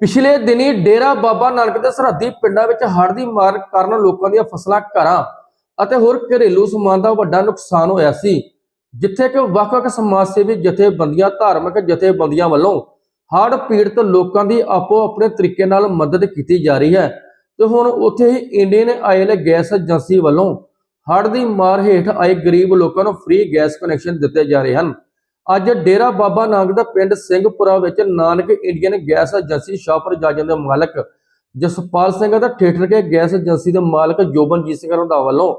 ਪਿਛਲੇ ਦਿਨੀ ਡੇਰਾ ਬਾਬਾ ਨਾਨਕ ਦੇ ਸਰਹੱਦੀ ਪਿੰਡਾਂ ਵਿੱਚ ਹੜ੍ਹ ਦੀ ਮਾਰ ਕਾਰਨ ਲੋਕਾਂ ਦੀਆਂ ਫਸਲਾਂ ਘਰਾਂ ਅਤੇ ਹੋਰ ਘਰੇਲੂ ਸਮਾਨ ਦਾ ਵੱਡਾ ਨੁਕਸਾਨ ਹੋਇਆ ਸੀ, ਜਿੱਥੇ ਕਿ ਵੱਖ-ਵੱਖ ਸਮਾਜ ਸੇਵੀ ਜਥੇਬੰਦੀਆਂ, ਧਾਰਮਿਕ ਜਥੇਬੰਦੀਆਂ ਵੱਲੋਂ ਹੜ੍ਹ ਪੀੜਤ ਲੋਕਾਂ ਦੀ ਆਪੋ ਆਪਣੇ ਤਰੀਕੇ ਨਾਲ ਮਦਦ ਕੀਤੀ ਜਾ ਰਹੀ ਹੈ ਤੇ ਹੁਣ ਉੱਥੇ ਹੀ ਇੰਡੀਅਨ ਆਇਲ ਗੈਸ ਏਜੰਸੀ ਵੱਲੋਂ ਹੜ੍ਹ ਦੀ ਮਾਰ ਹੇਠ ਆਏ ਗਰੀਬ ਲੋਕਾਂ ਨੂੰ ਫ੍ਰੀ ਗੈਸ ਕਨੈਕਸ਼ਨ ਦਿੱਤੇ ਜਾ ਰਹੇ ਹਨ। ਅੱਜ ਡੇਰਾ ਬਾਬਾ ਨਾਨਕ ਦਾ ਪਿੰਡ ਸਿੰਘਪੁਰਾ ਵਿੱਚ Nanak Indian gas agency Shahpur Jajan ਦੇ ਮਾਲਕ ਜਸਪਾਲ ਸਿੰਘ ਅਤੇ ਠੇਠਰ ਕੇ ਗੈਸ ਏਜੰਸੀ ਦੇ ਮਾਲਕ ਜੋਬਨਜੀਤ ਸਿੰਘ ਰੰਧਾਵਾ ਵੱਲੋਂ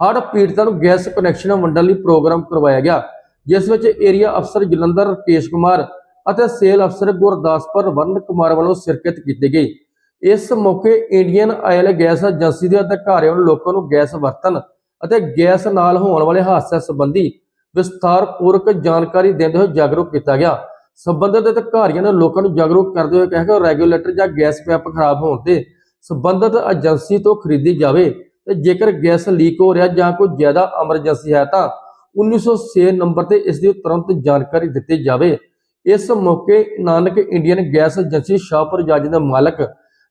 ਹੜ੍ਹ ਪੀੜਤਾਂ ਨੂੰ ਗੈਸ ਕਨੈਕਸ਼ਨ ਵੰਡਣ ਲਈ ਪ੍ਰੋਗਰਾਮ ਕਰਵਾਇਆ ਗਿਆ, ਜਿਸ ਵਿੱਚ ਏਰੀਆ ਅਫਸਰ ਜਲੰਧਰ ਰਕੇਸ਼ ਕੁਮਾਰ ਅਤੇ ਸੇਲ ਅਫਸਰ ਗੁਰਦਾਸਪੁਰ ਵਰਨ ਕੁਮਾਰ ਵੱਲੋਂ ਸ਼ਿਰਕਤ ਕੀਤੀ ਗਈ। ਇਸ ਮੌਕੇ ਇੰਡੀਅਨ ਆਇਲ ਗੈਸ ਏਜੰਸੀ ਦੇ ਅਧਿਕਾਰੀਆਂ ਨੂੰ ਲੋਕਾਂ ਨੂੰ ਗੈਸ ਵਰਤਣ ਅਤੇ ਗੈਸ ਨਾਲ ਹੋਣ ਵਾਲੇ ਹਾਦਸੇ ਸੰਬੰਧੀ ਵਿਸਥਾਰਪੂਰਵਕ ਜਾਣਕਾਰੀ ਦਿੰਦੇ ਹੋਏ ਜਾਗਰੂਕ ਕੀਤਾ ਗਿਆ। ਸੰਬੰਧਿਤ ਅਧਿਕਾਰੀਆਂ ਨੇ ਲੋਕਾਂ ਨੂੰ ਜਾਗਰੂਕ ਕਰਦੇ ਹੋਏ ਕਿਹਾ ਕਿ ਰੈਗੂਲੇਟਰ ਜਾਂ ਗੈਸ ਪਾਈਪ ਖਰਾਬ ਹੋਣ ਤੇ ਸੰਬੰਧਿਤ ਏਜੰਸੀ ਤੋਂ ਖਰੀਦੀ ਜਾਵੇ ਤੇ ਜੇਕਰ ਗੈਸ ਲੀਕ ਹੋ ਰਿਹਾ ਜਾਂ ਕੋਈ ਜ਼ਿਆਦਾ ਐਮਰਜੈਂਸੀ ਹੈ ਤਾਂ 1906 ਨੰਬਰ ਤੇ ਇਸ ਦੀ ਤੁਰੰਤ ਜਾਣਕਾਰੀ ਦਿੱਤੀ ਜਾਵੇ। ਇਸ ਮੌਕੇ Nanak Indian gas agency Shahpur Jajj ਦੇ ਮਾਲਕ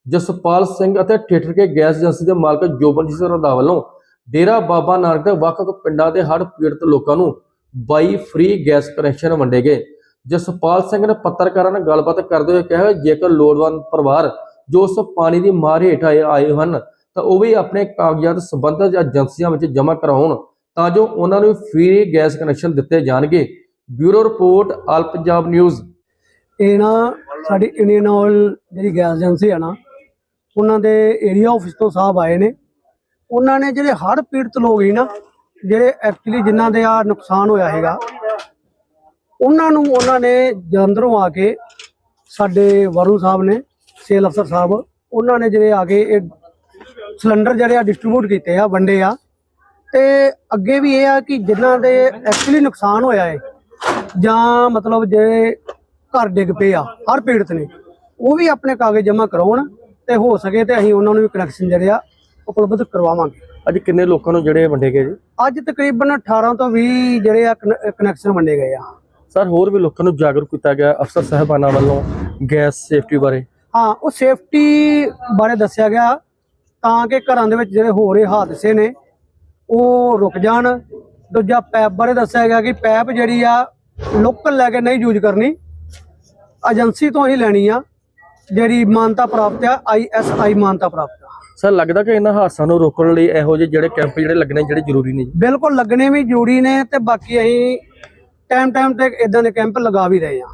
ਜਸਪਾਲ ਸਿੰਘ ਅਤੇ ਠੇਠਰ ਕੇ ਗੈਸ ਏਜੰਸੀ ਦੇ ਮਾਲਕ ਜੋਬਨਜੀਤ ਸਿੰਘ ਰੰਧਾਵਾ ਵੱਲੋਂ ਡੇਰਾ ਬਾਬਾ ਨਾਨਕ ਦੇ ਵੱਖ-ਵੱਖ ਪਿੰਡਾਂ ਦੇ ਹੜ੍ਹ ਪੀੜਤ ਲੋਕਾਂ ਨੂੰ 22 ਫ੍ਰੀ ਗੈਸ ਕਨੈਕਸ਼ਨ ਵੰਡੇ ਗਏ। ਜਸਪਾਲ ਸਿੰਘ ਨੇ ਪੱਤਰਕਾਰਾਂ ਨਾਲ ਗੱਲਬਾਤ ਕਰਦੇ ਹੋਏ ਕਿਹਾ, ਜੇਕਰ ਲੋੜਵੰਦ ਪਰਿਵਾਰ ਜੋ ਉਸ ਪਾਣੀ ਦੀ ਮਾਰ ਹੇਠ ਆਏ ਹਨ, ਤਾਂ ਉਹ ਵੀ ਆਪਣੇ ਕਾਗਜ਼ਾਤ ਸੰਬੰਧਿਤ ਏਜੰਸੀਆਂ ਵਿੱਚ ਜਮ੍ਹਾਂ ਕਰਾਉਣ, ਤਾਂ ਜੋ ਉਹਨਾਂ ਨੂੰ ਫ੍ਰੀ ਗੈਸ ਕਨੈਕਸ਼ਨ ਦਿੱਤੇ ਜਾਣਗੇ। Bureau report, all Punjab news. ਇਹ ਨਾ ਸਾਡੀ ਇੰਡੀਅਨ ਆਇਲ ਜਿਹੜੀ ਗੈਸ ਏਜੰਸੀ ਆ ਨਾ, ਉਹਨਾਂ ਦੇ ਏਰੀਆ ਆਫਿਸ ਤੋਂ ਸਾਹਿਬ ਆਏ ਨੇ। ਉਹਨਾਂ ਨੇ ਜਿਹੜੇ ਹੜ੍ਹ ਪੀੜਤ ਲੋਕ ਸੀ ਨਾ ਜਿਹੜੇ ਐਕਚੁਅਲੀ ਜਿਨ੍ਹਾਂ ਦੇ ਆ ਨੁਕਸਾਨ ਹੋਇਆ ਹੈਗਾ, ਉਹਨਾਂ ਨੂੰ ਉਹਨਾਂ ਨੇ ਜਲੰਧਰੋਂ ਆ ਕੇ ਸਾਡੇ ਵਰੁਣ ਸਾਹਿਬ ਨੇ, ਸੇਲ ਅਫਸਰ ਸਾਹਿਬ, ਉਹਨਾਂ ਨੇ ਜਿਹੜੇ ਆ ਕੇ ਇਹ ਸਿਲੰਡਰ ਜਿਹੜੇ ਆ ਡਿਸਟ੍ਰੀਬਿਊਟ ਕੀਤੇ ਆ, ਵੰਡੇ ਆ। ਤੇ ਅੱਗੇ ਵੀ ਇਹ ਆ ਕਿ ਜਿਨ੍ਹਾਂ ਦੇ ਐਕਚੁਅਲੀ ਨੁਕਸਾਨ ਹੋਇਆ ਹੈ ਜਾਂ ਮਤਲਬ ਜਿਹੜੇ ਘਰ ਡਿੱਗ ਪਏ ਆ, ਹਰ ਪੀੜਤ ਨੇ, ਉਹ ਵੀ ਆਪਣੇ ਕਾਗਜ਼ ਜਮ੍ਹਾਂ ਕਰਾਉਣ ਤੇ ਹੋ ਸਕੇ ਤੇ ਅਸੀਂ ਉਹਨਾਂ ਨੂੰ ਵੀ ਕਨੈਕਸ਼ਨ ਜਿਹੜੇ ਆ, ਉਪਲਬਧ ਕਰਵਾਵਾਂਗੇ। ਅੱਜ ਕਿੰਨੇ ਲੋਕਾਂ ਨੂੰ ਜਿਹੜੇ ਵੰਡੇ ਗਏ ਜੀ? ਅੱਜ ਤਕਰੀਬਨ 18 ਤੋਂ 20 ਜਿਹੜੇ ਆ ਕਨੈਕਸ਼ਨ ਵੰਡੇ ਗਏ ਆ। ਸਰ ਹੋਰ ਵੀ ਲੋਕਾਂ ਨੂੰ ਜਾਗਰੂਕ ਕੀਤਾ ਗਿਆ ਅਫਸਰ ਸਾਹਿਬਾਨਾਂ ਵੱਲੋਂ ਗੈਸ ਸੇਫਟੀ ਬਾਰੇ? ਹਾਂ ਉਹ ਸੇਫਟੀ ਬਾਰੇ ਦੱਸਿਆ ਗਿਆ ਤਾਂ ਕਿ ਘਰਾਂ ਦੇ ਵਿੱਚ ਜਿਹੜੇ ਹੋ ਰਹੇ ਹਾਦਸੇ ਨੇ ਉਹ ਰੁਕ ਜਾਣ। ਦੂਜਾ ਪੈਪ ਬਾਰੇ ਦੱਸਿਆ ਗਿਆ ਕਿ ਪੈਪ ਜਿਹੜੀ ਆ ਲੋਕਲ ਲੈ ਕੇ ਨਹੀਂ ਯੂਜ਼ ਕਰਨੀ। ਏਜੰਸੀ ਤੋਂ ਹੀ ਲੈਣੀ ਆ ਜਿਹੜੀ ਮਾਨਤਾ ਪ੍ਰਾਪਤ ਆ ਆਈਐਸਆਈ ਮਾਨਤਾ ਪ੍ਰਾਪਤ ਸਰ, ਲੱਗਦਾ ਕਿ ਇਹਨਾਂ ਹਾਦਸਿਆਂ ਨੂੰ ਰੋਕਣ ਲਈ ਇਹੋ ਜਿਹੇ ਜਿਹੜੇ ਕੈਂਪ ਜਿਹੜੇ ਲੱਗਣੇ ਜਿਹੜੇ ਜ਼ਰੂਰੀ ਨੇ ਜੀ? ਬਿਲਕੁਲ ਲੱਗਣੇ ਵੀ ਜ਼ਰੂਰੀ ਨੇ ਤੇ ਬਾਕੀ ਅਸੀਂ ਟਾਈਮ ਟਾਈਮ ਤੇ ਇਦਾਂ ਦੇ ਕੈਂਪ ਲਗਾ ਵੀ ਰਹੇ ਆ